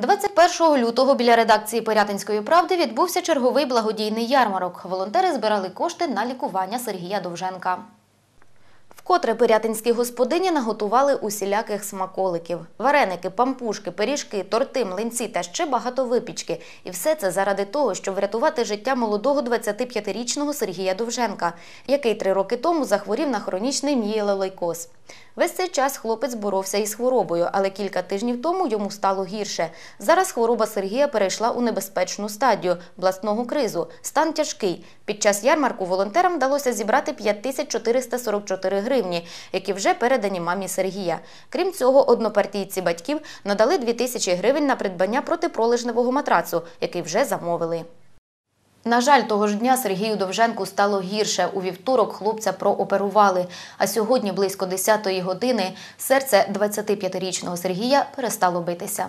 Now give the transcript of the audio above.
21 лютого біля редакції Порятинської правди відбувся черговий благодійний ярмарок. Волонтери збирали кошти на лікування Сергія Довженка. Вкотре пирятинські господині наготували усіляких смаколиків: вареники, пампушки, пиріжки, торти, млинці та ще багато випічки. І все це заради того, щоб врятувати життя молодого 25-річного Сергія Довженка, який три роки тому захворів на хронічний мієлолейкоз. Весь цей час хлопець боровся із хворобою, але кілька тижнів тому йому стало гірше. Зараз хвороба Сергія перейшла у небезпечну стадію бластного кризу. Стан тяжкий. Під час ярмарку волонтерам вдалося зібрати 5444 гривні, які вже передані мамі Сергія. Крім цього, однопартійці батьків надали 2000 гривень на придбання протипролежневого матрацу, який вже замовили. На жаль, того ж дня Сергію Довженку стало гірше. У вівторок хлопця прооперували. А сьогодні, близько 10-ї години, серце 25-річного Сергія перестало битися.